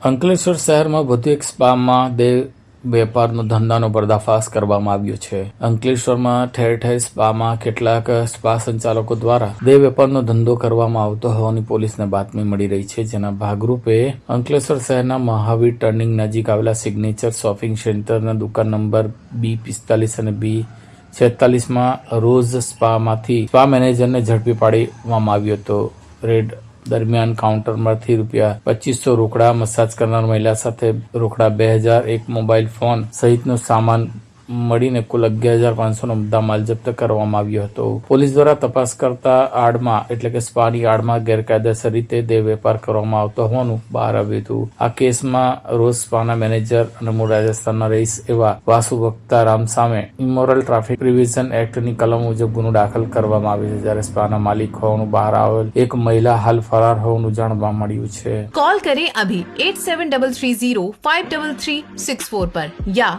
અંકલેશ્વર શહેરમાં વધુ એક સ્પામાં દેહ વેપારનો ધંધાનો પર્દાફાશ કરવામાં આવ્યો છે. અંકલેશ્વરમાં ઠેર ઠેર સ્પામાં કેટલાક સ્પા સંચાલકો દ્વારા દેહ વેપારનો ધંધો કરવામાં આવતો હોવાની પોલીસને બાતમી મળી રહી છે. જેના ભાગરૂપે અંકલેશ્વર શહેરના મહાવીર ટર્નિંગ નજીક આવેલા સિગ્નેચર શોપિંગ સેન્ટરના દુકાન નંબર બી પિસ્તાલીસ અને બી છેતાલીસમાં રોઝ સ્પામાંથી સ્પા મેનેજરને ઝડપી પાડવામાં આવ્યો હતો. રેડ દરમિયાન કાઉન્ટરમાંથી રૂપિયા પચીસો રોકડા મસાજ કરનાર મહિલા સાથે રોકડા બે હજાર એક મોબાઈલ ફોન સહિતનો સામાન મળીને કુલ અગિયાર હજાર પાંચસોનો મુદ્દા માલ જપ્ત કરવામાં આવ્યો હતો. પોલીસ દ્વારા તપાસ કરતા આડમાં, એટલે કે સ્પાની આડમાં ગેરકાયદેસર રીતે દેહ વેપાર કરવામાં આવતો હોવાનું બહાર આવ્યું હતું. આ કેસમાં રોજ સ્પાના મેનેજર અને મૂળ રાજસ્થાનના રહીશ એવા વાસુ ભક્તારામ સામે ઇમોરલ ટ્રાફિક પ્રિવિઝન એક્ટની કલમ મુજબ ગુનો દાખલ કરવામાં આવ્યો છે. જ્યારે સ્પાના માલિક હોવાનું બહાર આવેલ એક મહિલા હાલ ફરાર હોવાનું જાણવા મળ્યું છે. કોલ કરે અભી eight seven double three zero five double three six four પર, યા